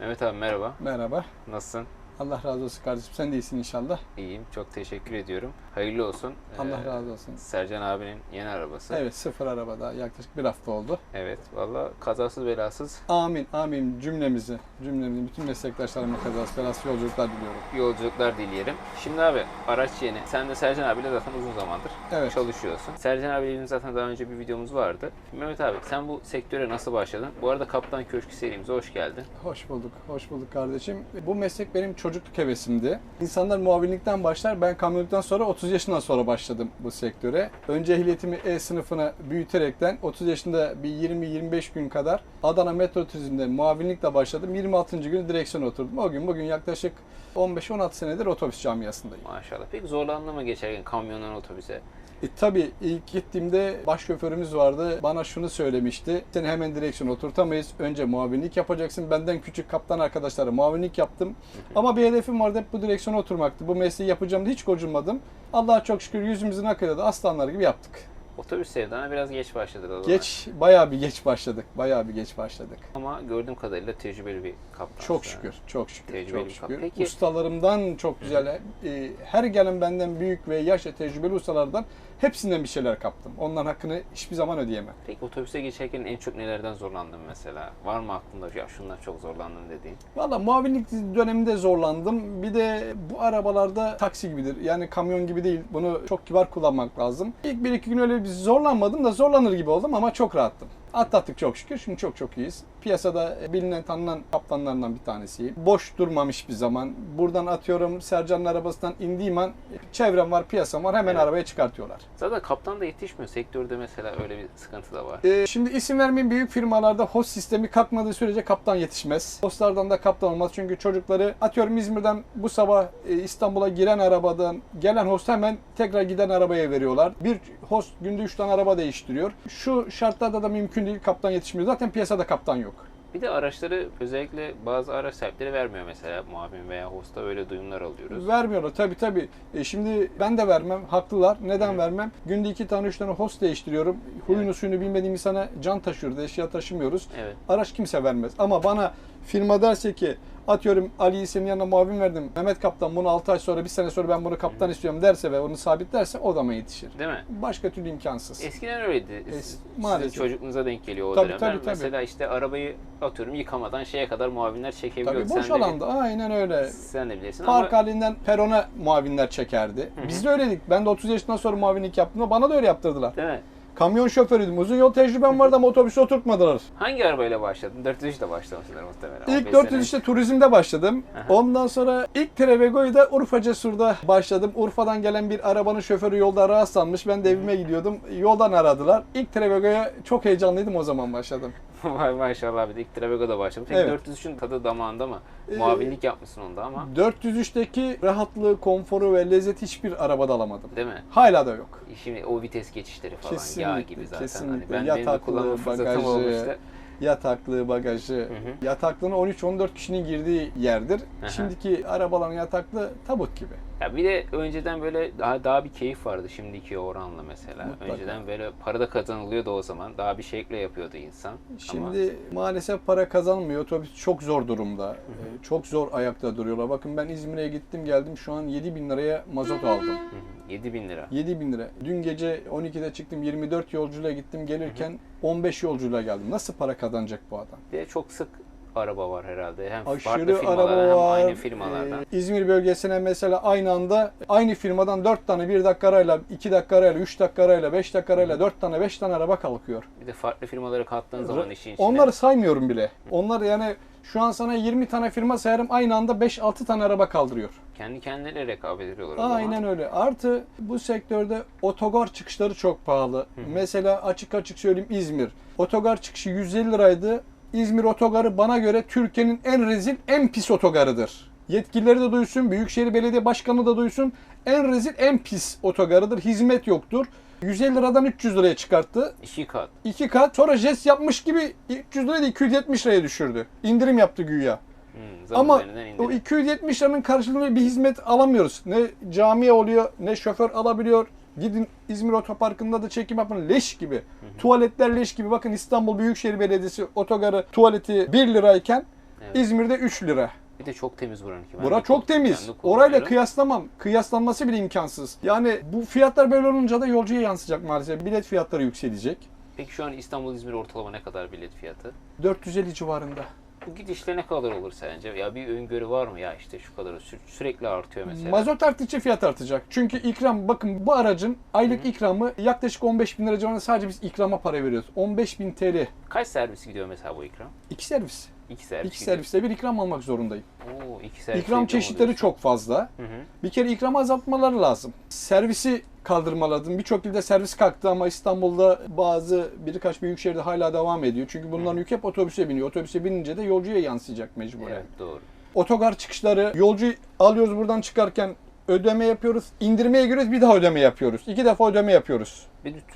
Mehmet abi merhaba. Merhaba. Nasılsın? Allah razı olsun kardeşim. Sen de iyisin inşallah. İyiyim. Çok teşekkür ediyorum. Hayırlı olsun. Allah Ee, razı olsun. Sercan abinin yeni arabası. Evet sıfır arabada yaklaşık bir hafta oldu. Evet. Valla kazasız belasız Amin amin cümlemizi, cümlemizi, bütün meslektaşlarıma kazası belası yolculuklar diliyorum. yolculuklar dileyelim. Şimdi abi araç yeni. Sen de Sercan abiyle zaten uzun zamandır Evet. çalışıyorsun. Sercan abiyle zaten daha önce bir videomuz vardı. Mehmet abi sen bu sektöre nasıl başladın? Bu arada Kaptan Köşkü serimize hoş geldin. Hoş bulduk, hoş bulduk kardeşim. Bu meslek benim çocukluk hevesimdi. İnsanlar muavinlikten başlar. Ben kamyonluktan sonra 30 yaşından sonra başladım bu sektöre. Önce ehliyetimi E sınıfına büyüterekten 30 yaşında bir 20-25 gün kadar Adana Metro Turizm'de muavinlikle başladım. 26. gün direksiyona oturdum. O gün bugün yaklaşık 15-16 senedir otobüs camiasındayım. Maşallah. Peki zorlandın mı geçerken kamyondan otobüse? E, tabii ilk gittiğimde baş şoförümüz vardı. Bana şunu söylemişti. Seni hemen direksiyona oturtamayız. Önce muavinlik yapacaksın. Benden küçük kaptan arkadaşlara muavinlik yaptım. Ama bir hedefim vardı hep bu direksiyona oturmaktı. Bu mesleği yapacağım diye hiç gocunmadım. Allah'a çok şükür yüzümüzün akıyla da aslanlar gibi yaptık. Otobüs sevdana biraz geç başladı o zaman. Geç, bayağı bir geç başladık. Bayağı bir geç başladık. Ama gördüğüm kadarıyla tecrübeli bir kaptan. Çok şükür, çok şükür, Tecrübeli çok şükür. Peki- Ustalarımdan çok güzel, e, her gelen benden büyük ve yaşça tecrübeli ustalardan hepsinden bir şeyler kaptım. Onların hakkını hiçbir zaman ödeyemem. Peki otobüse geçerken en çok nelerden zorlandın mesela? Var mı aklında ya şundan çok zorlandım dediğin? Valla muavinlik döneminde zorlandım. Bir de bu arabalarda taksi gibidir. Yani kamyon gibi değil. Bunu çok kibar kullanmak lazım. İlk bir iki gün öyle bir zorlanmadım da zorlanır gibi oldum ama çok rahattım. Atlattık çok şükür. Şimdi çok çok iyiyiz. Piyasada bilinen tanınan kaptanlarından bir tanesiyim. Boş durmamış bir zaman. Buradan atıyorum Sercan'ın arabasından indiğim an çevrem var, piyasam var. Hemen Evet. arabaya çıkartıyorlar. Zaten kaptan da yetişmiyor. Sektörde mesela öyle bir sıkıntı da var. Ee, şimdi isim vermeyeyim büyük firmalarda host sistemi kalkmadığı sürece kaptan yetişmez. Hostlardan da kaptan olmaz çünkü çocukları atıyorum İzmir'den bu sabah e, İstanbul'a giren arabadan gelen host hemen tekrar giden arabaya veriyorlar. Bir host günde 3 tane araba değiştiriyor. Şu şartlarda da mümkün değil kaptan yetişmiyor. Zaten piyasada kaptan yok. Bir de araçları özellikle bazı araç sahipleri vermiyor mesela muavin veya hosta öyle duyumlar alıyoruz. Vermiyorlar tabi tabi. E şimdi ben de vermem. Haklılar. Neden vermem? Günde iki tane üç tane host değiştiriyorum. Huyunu Evet. suyunu bilmediğim insana can taşıyoruz. Eşya taşımıyoruz. Evet. Araç kimse vermez. Ama bana firma derse ki atıyorum Ali'yi senin yanına muavin verdim. Mehmet kaptan bunu 6 ay sonra bir sene sonra ben bunu kaptan istiyorum derse ve onu sabitlerse o da mı yetişir? Değil mi? Başka türlü imkansız. Eskiden öyleydi. Es- Sizin maalesef. çocukluğunuza denk geliyor o Tabii, dönemler. tabii, tabii. Mesela işte arabayı atıyorum yıkamadan şeye kadar muavinler çekebiliyordu. Tabii boş Sen de, alanda aynen öyle. sen de bilirsin Park ama halinden perona muavinler çekerdi. Biz de öyleydik. Ben de 30 yaşından sonra muavinlik yaptım bana da öyle yaptırdılar. değil mi? Kamyon şoförüydüm. Uzun yol tecrübem vardı ama otobüse oturtmadılar. Hangi arabayla başladın? 403'te başlamışsınlar muhtemelen. İlk 15 sene 403'te turizmde başladım. Aha. Ondan sonra ilk Trevego'yu da Urfa Cesur'da başladım. Urfa'dan gelen bir arabanın şoförü yolda rahatsızlanmış. Ben de evime gidiyordum. Yoldan aradılar. İlk Trevego'ya çok heyecanlıydım o zaman başladım. Vay maşallah abi de ilk Travego'da başladım. Peki Evet. 403'ün tadı damağında mı? Ee, Muavinlik yapmışsın onda ama 403'teki rahatlığı, konforu ve lezzeti hiçbir arabada alamadım. değil mi? Hala da yok. Şimdi o vites geçişleri falan yağ Kesinlikle, gibi zaten. kesinlikle. Hani ben benim de Yataklı, kullanma fırsatım bagajı, olmuştu. Yataklı, bagajı. hı. Yataklığın 13-14 kişinin girdiği yerdir. Aha. Şimdiki arabaların yataklı tabut gibi. Ya bir de önceden böyle daha daha bir keyif vardı şimdiki oranla mesela. Mutlaka. Önceden böyle para da kazanılıyordu o zaman. Daha bir şevkle yapıyordu insan. Ama Şimdi maalesef para kazanmıyor. Otobüs çok zor durumda. Ee, Çok zor ayakta duruyorlar. Bakın ben İzmir'e gittim geldim şu an 7 bin liraya mazot aldım. Hı hı, 7 bin lira. 7 bin lira. Dün gece 12'de çıktım 24 yolcuyla gittim gelirken 15 yolcuyla geldim. Nasıl para kazanacak bu adam? Bir de çok sık araba var herhalde. Hem farklı Aşırı firmalardan araba hem var. aynı firmalardan. Ee, İzmir bölgesine mesela aynı anda aynı firmadan 4 tane 1 dakika arayla, 2 dakika arayla, 3 dakika arayla, 5 dakika arayla 4 tane 5 tane araba kalkıyor. Bir de farklı firmalara kattığın zaman işin içine. Onları saymıyorum bile. Onlar yani şu an sana 20 tane firma sayarım aynı anda 5-6 tane araba kaldırıyor. kendi kendilerine rekabet ediyorlar o zaman. Aynen öyle. Artı bu sektörde otogar çıkışları çok pahalı. Mesela açık açık söyleyeyim İzmir. Otogar çıkışı 150 liraydı. İzmir otogarı bana göre Türkiye'nin en rezil, en pis otogarıdır. Yetkilileri de duysun, Büyükşehir Belediye Başkanı da duysun. En rezil, en pis otogarıdır. Hizmet yoktur. 150 liradan 300 liraya çıkarttı. İki kat. İki kat. Sonra jest yapmış gibi 300 lirayı da 270 liraya düşürdü. İndirim yaptı güya. Hmm, Ama o indirim. 270 liranın karşılığında bir hizmet alamıyoruz. Ne camiye oluyor, ne şoför alabiliyor. Gidin İzmir Otoparkı'nda da çekim yapın leş gibi. Tuvaletler leş gibi. Bakın İstanbul Büyükşehir Belediyesi otogarı tuvaleti 1 lirayken Evet. İzmir'de 3 lira. Bir de çok temiz buranınki. Ben Bura çok kullan- temiz. Orayla kıyaslamam. Kıyaslanması bile imkansız. Yani bu fiyatlar böyle olunca da yolcuya yansıyacak maalesef. Bilet fiyatları yükselecek. Peki şu an İstanbul İzmir ortalama ne kadar bilet fiyatı? 450 civarında. Bu gidişle ne kadar olur sence? Ya bir öngörü var mı ya işte şu kadar sü- sürekli artıyor mesela. Mazot arttıkça fiyat artacak. Çünkü ikram bakın bu aracın aylık ikramı yaklaşık 15 bin lira civarında sadece biz ikrama para veriyoruz. 15 bin TL. Kaç servis gidiyor mesela bu ikram? İki servis. İki servis. İki serviste bir ikram almak zorundayım. Oo, iki servis. İkram çeşitleri çok fazla. Hı hı. Bir kere ikramı azaltmaları lazım. Servisi kaldırmaladın. Birçok ilde servis kalktı ama İstanbul'da bazı birkaç büyük şehirde hala devam ediyor. Çünkü bunların yük hep otobüse biniyor. Otobüse binince de yolcuya yansıyacak mecburen. Evet doğru. Otogar çıkışları, yolcu alıyoruz buradan çıkarken ödeme yapıyoruz. İndirmeye giriyoruz bir daha ödeme yapıyoruz. İki defa ödeme yapıyoruz.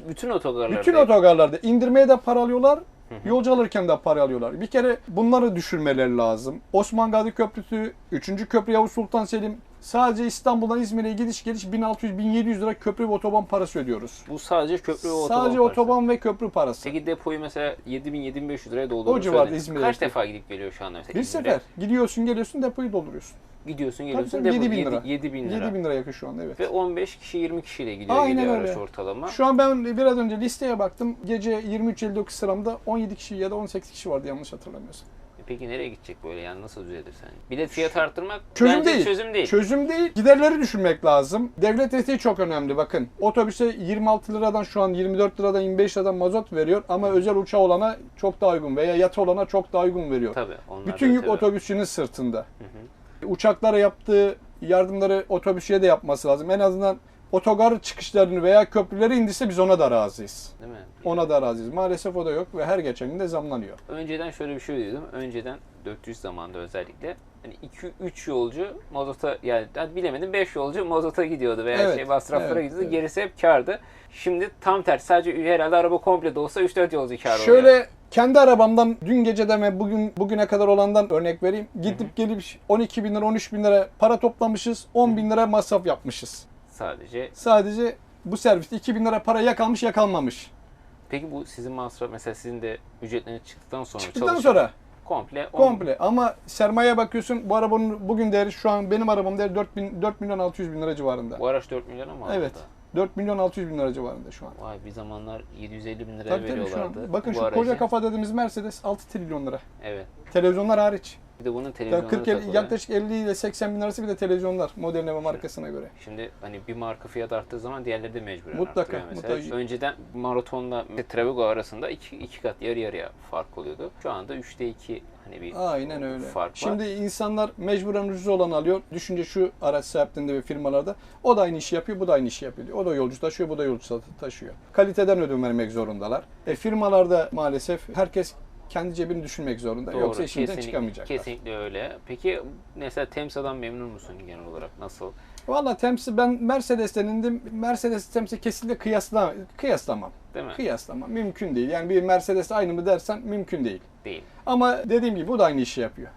Bütün otogarlarda. Bütün otogarlarda indirmeye de para alıyorlar. Yolcu alırken de para alıyorlar. Bir kere bunları düşürmeleri lazım. Osman Gazi Köprüsü, 3. Köprü Yavuz Sultan Selim. Sadece İstanbul'dan İzmir'e gidiş geliş 1600-1700 lira köprü ve otoban parası ödüyoruz. Bu sadece köprü ve otoban. Sadece parası. otoban ve köprü parası. Peki depoyu mesela 7000-7500 liraya doldurursun. O civarda İzmir'e Kaç defa gidip geliyor şu anda mesela Bir İzmir'e? sefer gidiyorsun geliyorsun depoyu dolduruyorsun. Gidiyorsun geliyorsun. tabii, 7000 depo- lira. yedi- 7000 lira. 7000 lira yakın şu anda evet. Ve 15 kişi 20 kişiyle gidiyor Aynen gidiyor öyle. araç ortalama. Şu an ben biraz önce listeye baktım. Gece 23.59 sıramda 17 kişi ya da 18 kişi vardı yanlış hatırlamıyorsam. Peki nereye gidecek böyle yani nasıl düzelir sence? Bilet fiyatı arttırmak Çözüm bence değil. çözüm değil. Çözüm değil. Giderleri düşürmek lazım. Devlet desteği çok önemli bakın. Otobüse 26 liradan şu an 24 liradan 25 liradan mazot veriyor ama özel uçağı olana çok daha uygun veya yatı olana çok daha uygun veriyor. Tabii. Onlar Bütün yük tabii. otobüsçünün sırtında. Hı hı. Uçaklara yaptığı yardımları otobüsçüye de yapması lazım. En azından otogar çıkışlarını veya köprüleri indirse biz ona da razıyız. Değil mi? Ona da razıyız. Maalesef o da yok ve her geçen gün de zamlanıyor. Önceden şöyle bir şey duydum. Önceden 400 zamanda özellikle hani 2-3 yolcu mazota yani bilemedim 5 yolcu mazota gidiyordu veya Evet, şey masraflara evet, gidiyordu. evet. Gerisi hep kardı. Şimdi tam tersi. Sadece herhalde araba komple de olsa 3-4 yolcu kar oluyor. Şöyle kendi arabamdan dün geceden ve bugün bugüne kadar olandan örnek vereyim. Gidip gelip 12 bin lira 13 bin lira para toplamışız. 10 bin lira masraf yapmışız. Sadece. Sadece bu serviste 2 bin lira para yakalmış yakalmamış. Peki bu sizin masraf mesela sizin de ücretleriniz çıktıktan sonra Çıktıktan çalışan- sonra komple on- komple ama sermayeye bakıyorsun bu arabanın bugün değeri şu an benim arabam değeri 4, bin, 4 milyon 600 bin lira civarında. Bu araç 4 milyona mı aldı? Evet. 4 milyon 600 bin lira civarında şu an. Vay bir zamanlar 750 bin liraya Tabii tabii şu veriyorlardı. an. Bakın bu şu aracı. koca kafa dediğimiz Mercedes 6 trilyon lira. Evet. Televizyonlar hariç. Bir de bunun televizyonları 40 el- takılıyor. yaklaşık 50 ile 80 bin arası bir de televizyonlar modeline ve markasına göre. Şimdi hani bir marka fiyat arttığı zaman diğerleri de mecburen Mutlaka, arttırıyor mesela. mutlaka. Önceden maratonla Travigo arasında iki, iki kat yarı yarıya fark oluyordu. Şu anda 3'te 2 hani bir Aynen öyle. fark var. Şimdi insanlar mecburen ucuz olan alıyor. Düşünce şu araç sahiplerinde ve firmalarda o da aynı işi yapıyor, bu da aynı işi yapıyor. O da yolcu taşıyor, bu da yolcu taşıyor. Kaliteden ödün vermek zorundalar. E firmalarda maalesef herkes kendi cebini düşünmek zorunda. Doğru, Yoksa işinden kesinlikle- çıkamayacaklar. Kesinlikle öyle. Peki mesela Temsa'dan memnun musun genel olarak? Nasıl? Valla Tems'i ben Mercedes'ten indim. Mercedes Tems'i kesinlikle kıyasla, kıyaslamam. Değil mi? Kıyaslamam. Mümkün değil. Yani bir Mercedes aynı mı dersen mümkün değil. Değil. Ama dediğim gibi bu da aynı işi yapıyor.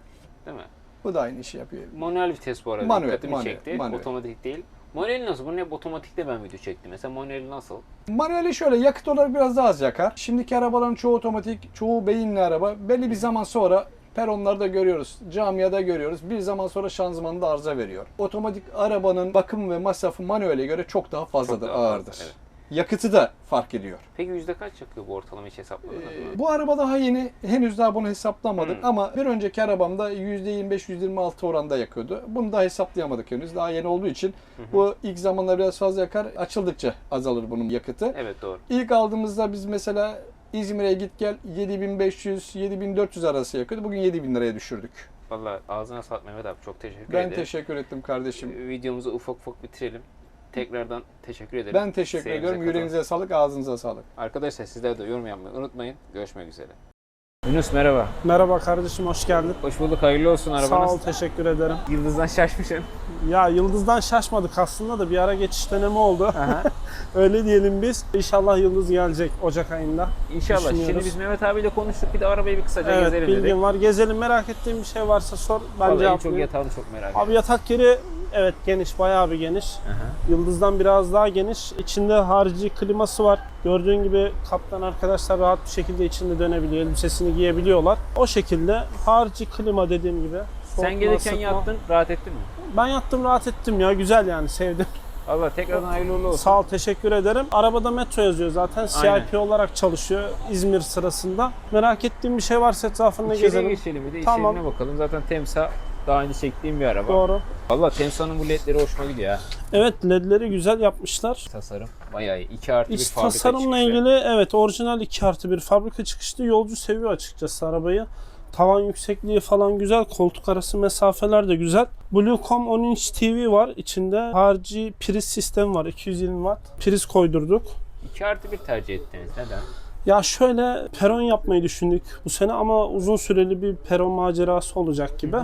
Değil mi? Bu da aynı işi yapıyor. Manuel vites bu arada Manuel, dikkatimi manuel, çekti. manuel. Otomatik değil. Manuel nasıl? Bunun hep otomatikte ben video çektim. Mesela manuel nasıl? Manueli şöyle yakıt olarak biraz daha az yakar. Şimdiki arabaların çoğu otomatik, çoğu beyinli araba. Belli bir zaman sonra peronlarda görüyoruz, camiada görüyoruz. Bir zaman sonra şanzımanında arıza veriyor. Otomatik arabanın bakım ve masrafı manuele göre çok daha fazladır, Çok daha fazla, ağırdır. evet. Yakıtı da fark ediyor. Peki yüzde kaç yakıyor bu ortalama hiç hesapladınız mı? Ee, bu araba daha yeni. Henüz daha bunu hesaplamadık Hmm. ama bir önceki arabamda %25-26 oranda yakıyordu. Bunu da hesaplayamadık henüz. Daha yeni olduğu için bu ilk zamanlar biraz fazla yakar. Açıldıkça azalır bunun yakıtı. Evet doğru. İlk aldığımızda biz mesela İzmir'e git gel 7500-7400 arası yakıyordu. Bugün 7000 liraya düşürdük. Valla ağzına sağlık Mehmet abi çok teşekkür Ben ederim. teşekkür ettim kardeşim. Videomuzu ufak ufak bitirelim. Tekrardan teşekkür ederim. Ben teşekkür Seyirimize ediyorum. Yüreğinize sağlık, ağzınıza sağlık. Arkadaşlar sizler de yorum yapmayı unutmayın. Görüşmek üzere. Yunus merhaba. Merhaba kardeşim hoş geldin. Hoş bulduk. Hayırlı olsun arabanız. Sağ ol teşekkür ederim. Yıldızdan şaşmışsın. Ya Yıldız'dan şaşmadık aslında da bir ara geçiş dönemi oldu. Aha. Öyle diyelim biz. İnşallah Yıldız gelecek Ocak ayında. İnşallah. Şimdi Düşünüyoruz. biz Mehmet abiyle konuştuk. Bir de arabayı bir kısaca Evet gezelim bilgim dedik. var. Gezelim merak ettiğin bir şey varsa sor. Ben Vallahi en çok yatağını çok merak Abi ediyorum. yatak yeri evet geniş bayağı bir geniş. Aha. Yıldız'dan biraz daha geniş. İçinde harici kliması var. Gördüğün gibi kaptan arkadaşlar rahat bir şekilde içinde dönebiliyor. Elbisesini giyebiliyorlar. O şekilde harici klima dediğim gibi. Sen soğutma, gelirken ısıtma. yattın, rahat ettin mi? Ben yattım rahat ettim ya güzel yani sevdim. Allah tekrardan hayırlı uğurlu olsun. Sağ ol teşekkür ederim. Arabada metro yazıyor zaten. Aynen. CIP olarak çalışıyor İzmir sırasında. Merak ettiğim bir şey varsa etrafında İçeriye gezelim. geçelim bir de Tamam. içeriğine bakalım. Zaten Temsa daha önce çektiğim bir araba. Doğru. Valla Temsa'nın bu ledleri hoşuma gidiyor ha. Evet ledleri güzel yapmışlar. Tasarım bayağı iyi. 2 artı bir İç fabrika tasarımla çıkışı. ilgili evet orijinal 2 artı bir fabrika çıkışlı yolcu seviyor açıkçası arabayı. Tavan yüksekliği falan güzel. Koltuk arası mesafeler de güzel. Bluecom 10 inç TV var. İçinde harici priz sistemi var. 220 watt. Priz koydurduk. 2 artı bir tercih ettiniz. Neden? Ya şöyle peron yapmayı düşündük bu sene ama uzun süreli bir peron macerası olacak gibi.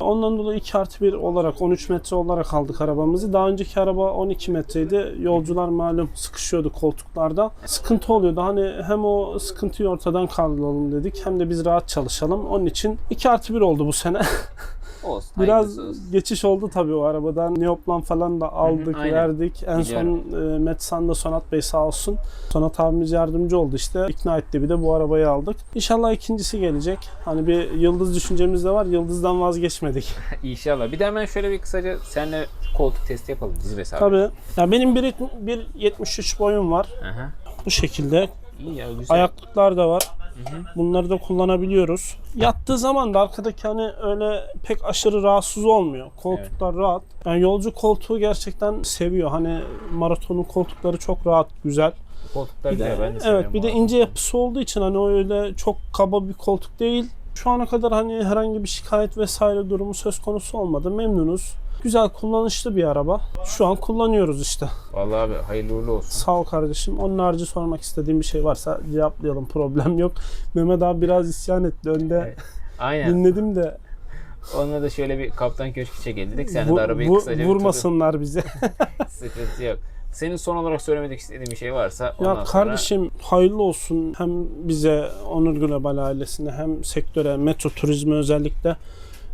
Ondan dolayı 2 artı 1 olarak 13 metre olarak aldık arabamızı. Daha önceki araba 12 metreydi. Yolcular malum sıkışıyordu koltuklarda. Sıkıntı oluyordu. Hani hem o sıkıntıyı ortadan kaldıralım dedik hem de biz rahat çalışalım. Onun için 2 artı 1 oldu bu sene. Olsun. Biraz olsun. geçiş oldu tabii o arabadan. Neoplan falan da aldık, aynen. verdik. En Biliyorum. son e, Metsan'da Sonat Bey sağ olsun. Sonat abimiz yardımcı oldu işte. İkna etti bir de bu arabayı aldık. İnşallah ikincisi gelecek. Hani bir yıldız düşüncemiz de var. Yıldızdan vazgeçmedik. İnşallah. Bir de hemen şöyle bir kısaca seninle koltuk testi yapalım. Dizi hesabı. tabii. Ya benim 1 1.73 boyum var. Aha. Bu şekilde. İyi ya güzel. Ayaklıklar da var. Bunları da kullanabiliyoruz. Yattığı zaman da arkadaki hani öyle pek aşırı rahatsız olmuyor. Koltuklar rahat. Yani yolcu koltuğu gerçekten seviyor. Hani maratonun koltukları çok rahat, güzel. Koltuklar Bir de, güzel. Ben de evet bir de ince yapısı olduğu için hani öyle çok kaba bir koltuk değil. Şu ana kadar hani herhangi bir şikayet vesaire durumu söz konusu olmadı. Memnunuz. Güzel kullanışlı bir araba. Şu an kullanıyoruz işte. Vallahi abi hayırlı uğurlu olsun. Sağ ol kardeşim. Onun harici sormak istediğim bir şey varsa cevaplayalım. Problem yok. Mehmet abi biraz isyan etti. Önde Aynen. dinledim de Onunla da şöyle bir kaptan köşkü çekelim dedik. Sen de arabayı kısaca vurmasınlar bizi. turla- Sıkıntı yok. Senin son olarak söylemek istediğin bir şey varsa ondan ya sonra kardeşim hayırlı olsun hem bize Onur Global ailesine hem sektöre metro turizmi özellikle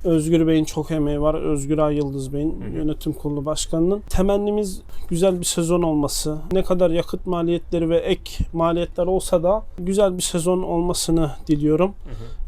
Özgür Bey'in çok emeği var. Özgür Ay Yıldız Bey'in yönetim kurulu başkanının. Temennimiz güzel bir sezon olması. Ne kadar yakıt maliyetleri ve ek maliyetler olsa da güzel bir sezon olmasını diliyorum.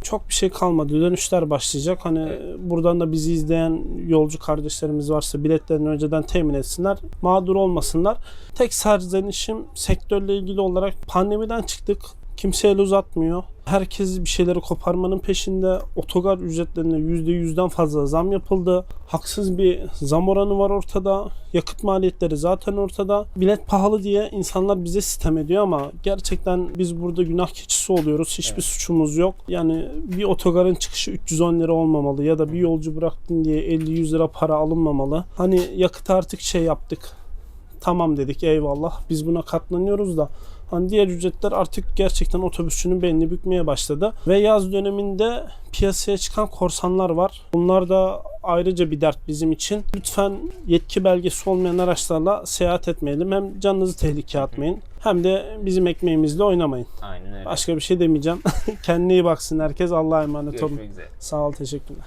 Çok bir şey kalmadı. Dönüşler başlayacak. Hani buradan da bizi izleyen yolcu kardeşlerimiz varsa biletlerini önceden temin etsinler. Mağdur olmasınlar. Tek serzenişim sektörle ilgili olarak pandemiden çıktık. Kimse el uzatmıyor. Herkes bir şeyleri koparmanın peşinde. Otogar ücretlerine %100'den fazla zam yapıldı. Haksız bir zam oranı var ortada. Yakıt maliyetleri zaten ortada. Bilet pahalı diye insanlar bize sitem ediyor ama gerçekten biz burada günah keçisi oluyoruz. Hiçbir suçumuz yok. Yani bir otogarın çıkışı 310 lira olmamalı ya da bir yolcu bıraktın diye 50-100 lira para alınmamalı. Hani yakıt artık şey yaptık tamam dedik eyvallah biz buna katlanıyoruz da hani diğer ücretler artık gerçekten otobüsçünün belini bükmeye başladı. Ve yaz döneminde piyasaya çıkan korsanlar var. Bunlar da ayrıca bir dert bizim için. Lütfen yetki belgesi olmayan araçlarla seyahat etmeyelim. Hem canınızı tehlikeye atmayın hem de bizim ekmeğimizle oynamayın. Aynen öyle. Başka bir şey demeyeceğim. Kendine iyi baksın herkes. Allah'a emanet olun. Görüşmek üzere. Sağ ol, teşekkürler.